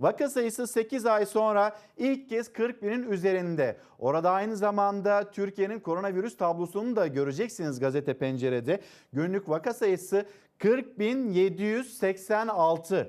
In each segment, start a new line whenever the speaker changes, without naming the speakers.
Vaka sayısı 8 ay sonra ilk kez 40 binin üzerinde. Orada aynı zamanda Türkiye'nin koronavirüs tablosunu da göreceksiniz gazete pencerede. Günlük vaka sayısı 40.786.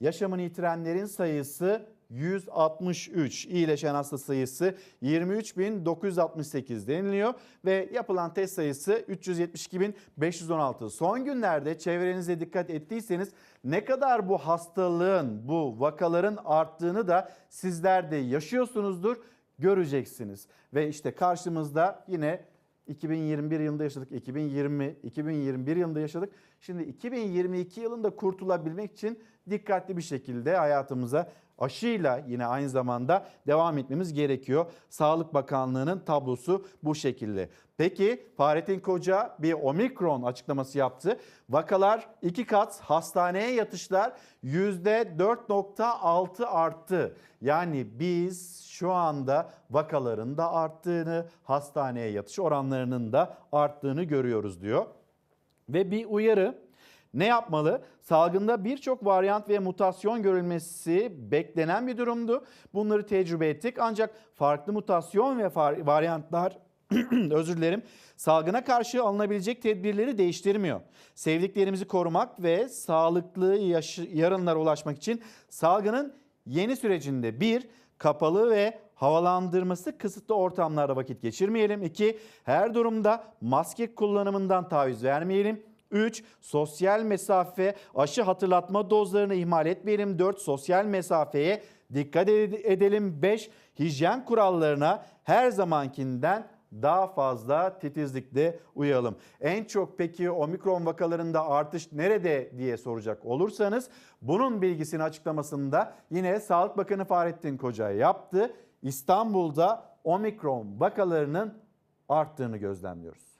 Yaşamını yitirenlerin sayısı 163, iyileşen hasta sayısı 23.968 deniliyor ve yapılan test sayısı 372.516. Son günlerde çevrenize dikkat ettiyseniz ne kadar bu hastalığın, bu vakaların arttığını da sizler de yaşıyorsunuzdur, göreceksiniz. Ve işte karşımızda yine 2021 yılında yaşadık, 2020, 2021 yılında yaşadık. Şimdi 2022 yılında kurtulabilmek için dikkatli bir şekilde hayatımıza aşıyla yine aynı zamanda devam etmemiz gerekiyor. Sağlık Bakanlığı'nın tablosu bu şekilde. Peki Fahrettin Koca bir omikron açıklaması yaptı. Vakalar iki kat, hastaneye yatışlar %4.6 arttı. Yani biz şu anda vakaların da arttığını, hastaneye yatış oranlarının da arttığını görüyoruz diyor. Ve bir uyarı ne yapmalı? Salgında birçok varyant ve mutasyon görülmesi beklenen bir durumdu. Bunları tecrübe ettik ancak farklı mutasyon ve varyantlar özür dilerim salgına karşı alınabilecek tedbirleri değiştirmiyor. Sevdiklerimizi korumak ve sağlıklı yarınlara ulaşmak için salgının yeni sürecinde bir kapalı ve havalandırması kısıtlı ortamlarda vakit geçirmeyelim. İki her durumda maske kullanımından taviz vermeyelim. 3. Sosyal mesafe aşı hatırlatma dozlarını ihmal etmeyelim. 4. Sosyal mesafeye dikkat ed- edelim. 5. Hijyen kurallarına her zamankinden daha fazla titizlikle uyalım. En çok peki omikron vakalarında artış nerede diye soracak olursanız bunun bilgisini açıklamasında yine Sağlık Bakanı Fahrettin Koca yaptı. İstanbul'da omikron vakalarının arttığını gözlemliyoruz.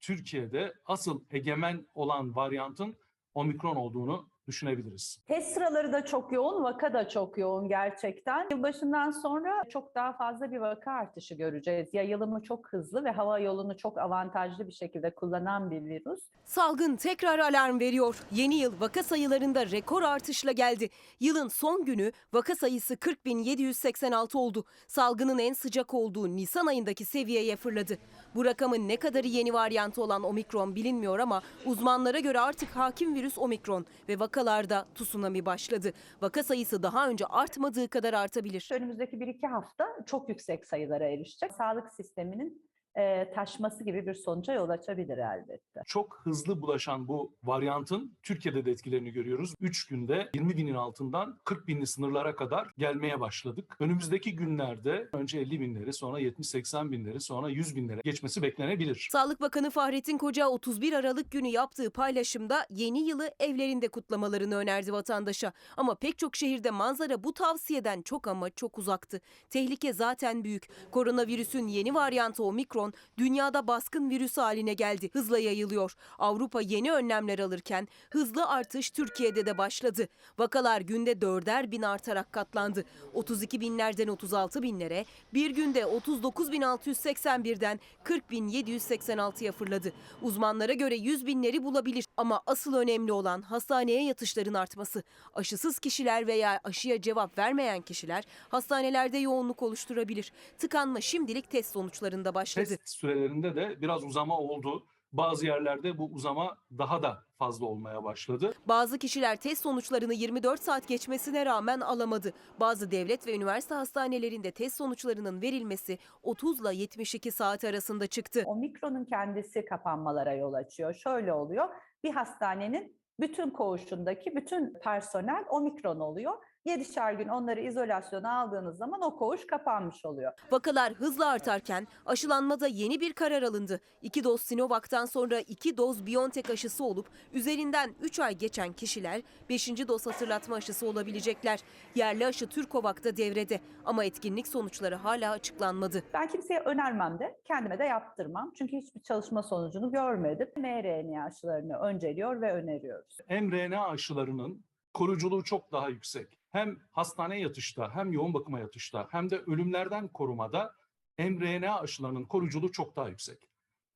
Türkiye'de asıl egemen olan varyantın omikron olduğunu düşünebiliriz.
Test sıraları da çok yoğun, vaka da çok yoğun gerçekten. Yılbaşından sonra çok daha fazla bir vaka artışı göreceğiz. Yayılımı çok hızlı ve hava yolunu çok avantajlı bir şekilde kullanan bir virüs.
Salgın tekrar alarm veriyor. Yeni yıl vaka sayılarında rekor artışla geldi. Yılın son günü vaka sayısı 40.786 oldu. Salgının en sıcak olduğu Nisan ayındaki seviyeye fırladı. Bu rakamın ne kadarı yeni varyantı olan omikron bilinmiyor ama uzmanlara göre artık hakim virüs omikron ve vakalarda tsunami başladı. Vaka sayısı daha önce artmadığı kadar artabilir.
Önümüzdeki 1-2 hafta çok yüksek sayılara erişecek. Sağlık sisteminin e, taşması gibi bir sonuca yol açabilir elbette.
Çok hızlı bulaşan bu varyantın Türkiye'de de etkilerini görüyoruz. 3 günde 20 binin altından 40 binli sınırlara kadar gelmeye başladık. Önümüzdeki günlerde önce 50 binleri sonra 70-80 binleri sonra 100 binlere geçmesi beklenebilir.
Sağlık Bakanı Fahrettin Koca 31 Aralık günü yaptığı paylaşımda yeni yılı evlerinde kutlamalarını önerdi vatandaşa. Ama pek çok şehirde manzara bu tavsiyeden çok ama çok uzaktı. Tehlike zaten büyük. Koronavirüsün yeni varyantı omikron dünyada baskın virüs haline geldi. Hızla yayılıyor. Avrupa yeni önlemler alırken hızlı artış Türkiye'de de başladı. Vakalar günde dörder bin artarak katlandı. 32 binlerden 36 binlere, bir günde 39 bin 681'den 40 bin 786'ya fırladı. Uzmanlara göre 100 binleri bulabilir ama asıl önemli olan hastaneye yatışların artması. Aşısız kişiler veya aşıya cevap vermeyen kişiler hastanelerde yoğunluk oluşturabilir. Tıkanma şimdilik test sonuçlarında başladı.
Sürelerinde de biraz uzama oldu. Bazı yerlerde bu uzama daha da fazla olmaya başladı.
Bazı kişiler test sonuçlarını 24 saat geçmesine rağmen alamadı. Bazı devlet ve üniversite hastanelerinde test sonuçlarının verilmesi 30 ile 72 saat arasında çıktı.
Omikronun kendisi kapanmalara yol açıyor. Şöyle oluyor. Bir hastanenin bütün koğuşundaki bütün personel omikron oluyor. 7'şer gün onları izolasyona aldığınız zaman o koğuş kapanmış oluyor.
Vakalar hızla artarken aşılanmada yeni bir karar alındı. 2 doz Sinovac'tan sonra 2 doz BioNTech aşısı olup üzerinden 3 ay geçen kişiler 5. doz hatırlatma aşısı olabilecekler. Yerli aşı Türkovak'ta devrede ama etkinlik sonuçları hala açıklanmadı.
Ben kimseye önermem de, kendime de yaptırmam. Çünkü hiçbir çalışma sonucunu görmedim. mRNA aşılarını önceliyor ve öneriyoruz.
mRNA aşılarının koruyuculuğu çok daha yüksek. Hem hastane yatışta hem yoğun bakıma yatışta hem de ölümlerden korumada mRNA aşılarının koruyuculuğu çok daha yüksek.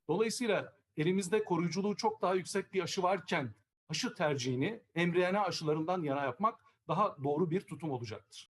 Dolayısıyla elimizde koruyuculuğu çok daha yüksek bir aşı varken aşı tercihini mRNA aşılarından yana yapmak daha doğru bir tutum olacaktır.